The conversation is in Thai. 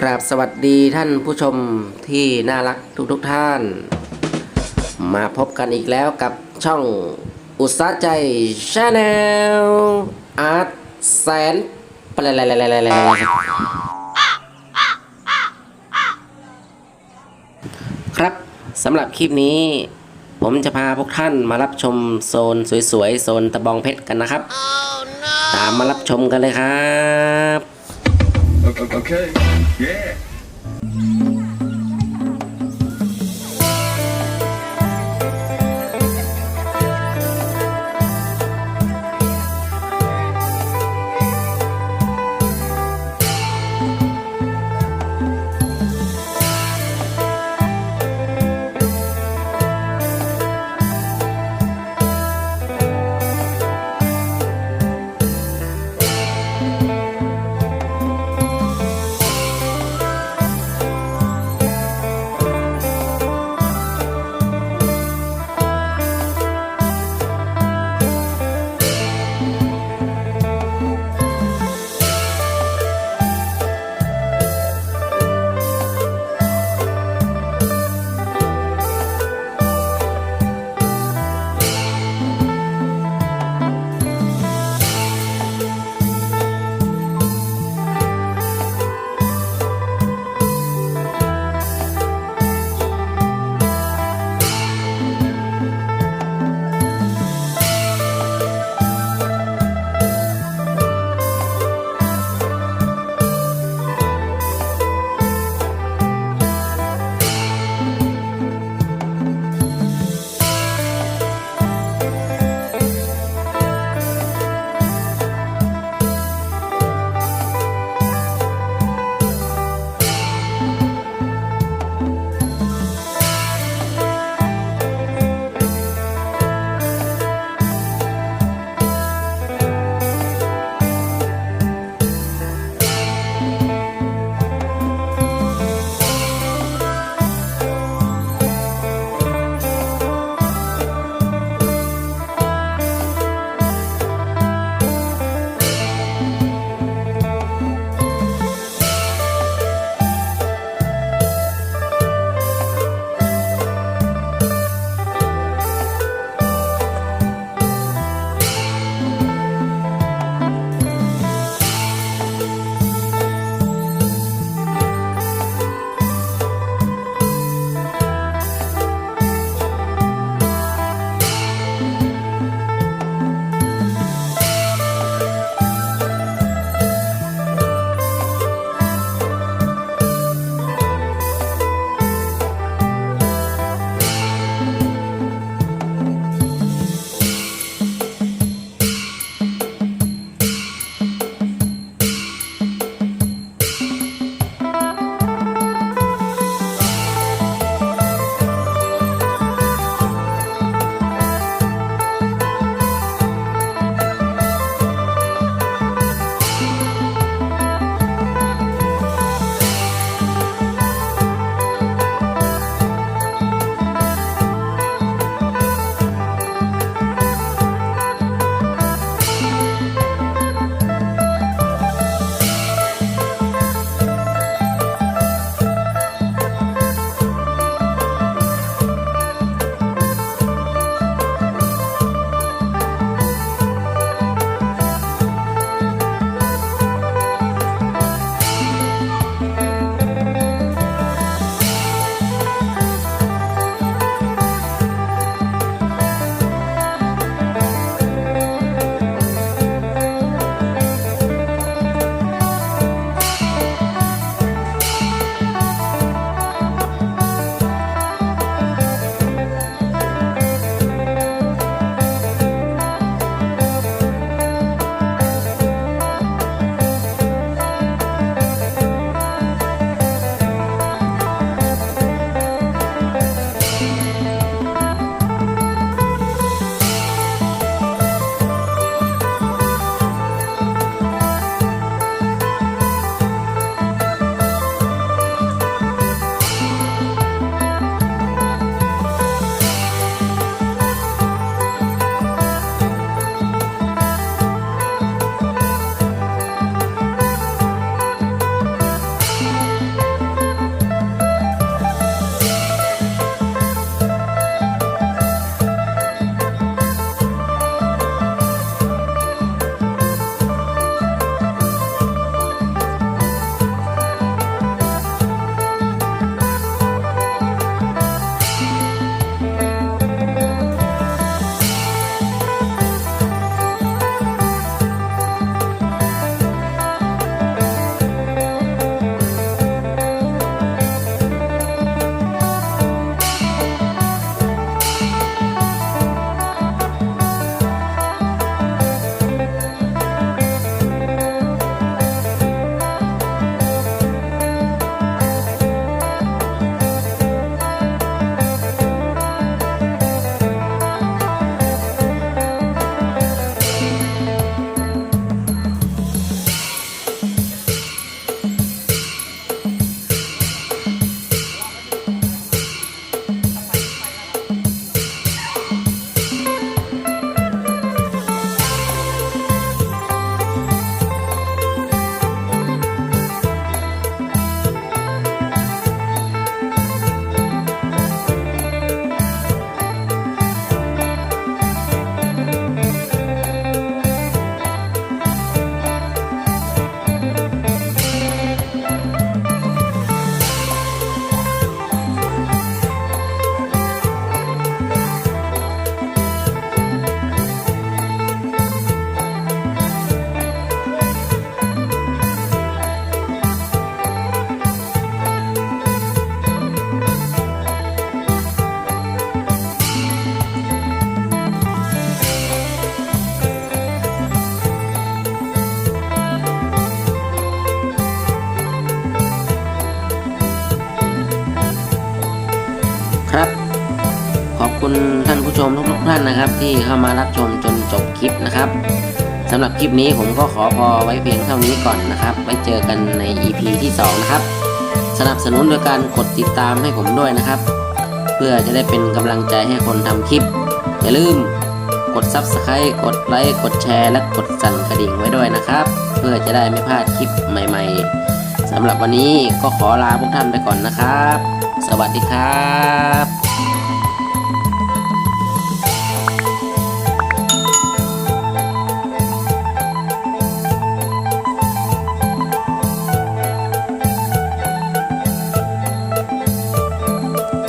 กราบสวัสดีท่านผู้ชมที่น่ารักทุกทุกท่าน มาพบกันอีกแล้วกับช่องอุตสาหใจชาแนลอาร์ตแสนปลครับสำหรับคลิปนี้ ผมจะพาพวกท่านมารับชมโซนสวยๆ โซนตะบองเพชรกันนะครับ ตามมารับชมกันเลยครับ Okay. Yeah. ครับ ขอบคุณท่านผู้ชมทุกๆท่านนะครับ ที่เข้ามารับชมจนจบคลิปนะครับสำหรับคลิปนี้ผมก็ขอพอไว้เพียงเท่านี้ก่อนนะครับไว้เจอกันใน EP ที่ 2 นะครับ สนับสนุนโดยการกดติดตามให้ผมด้วยนะครับ เพื่อจะได้เป็นกำลังใจให้คนทำคลิป อย่าลืมกด Subscribe กดไลค์กดแชร์และกดสั่นกระดิ่งไว้ด้วยนะครับ เพื่อจะได้ไม่พลาดคลิปใหม่ ๆสำหรับวันนี้ก็ขอลาพวกท่านไปก่อนนะครับ สวัสดีครับ